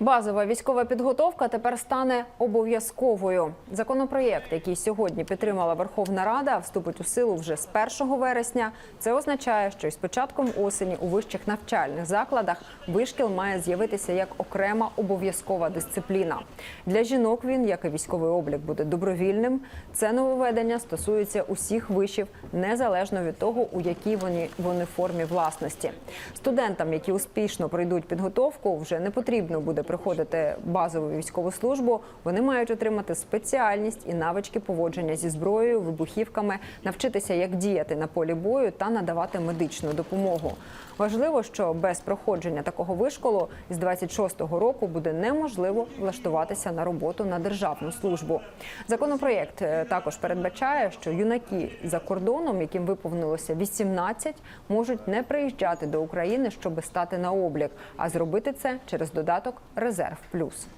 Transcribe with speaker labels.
Speaker 1: Базова військова підготовка тепер стане обов'язковою. Законопроєкт, який сьогодні підтримала Верховна Рада, вступить у силу вже з 1 вересня. Це означає, що із початком осені у вищих навчальних закладах вишкіл має з'явитися як окрема обов'язкова дисципліна. Для жінок він, як і військовий облік, буде добровільним. Це нововведення стосується усіх вишів, незалежно від того, у якій вони, вони формі власності. Студентам, які успішно пройдуть підготовку, вже не потрібно буде приходити базову військову службу. Вони мають отримати спеціальність і навички поводження зі зброєю, вибухівками, навчитися, як діяти на полі бою та надавати медичну допомогу. Важливо, що без проходження такого вишколу з 26-го року буде неможливо влаштуватися на роботу на державну службу. Законопроєкт е, також передбачає, що юнаки за кордоном, яким виповнилося 18, можуть не приїжджати до України, щоб стати на облік, а зробити це через додаток Резерв Плюс.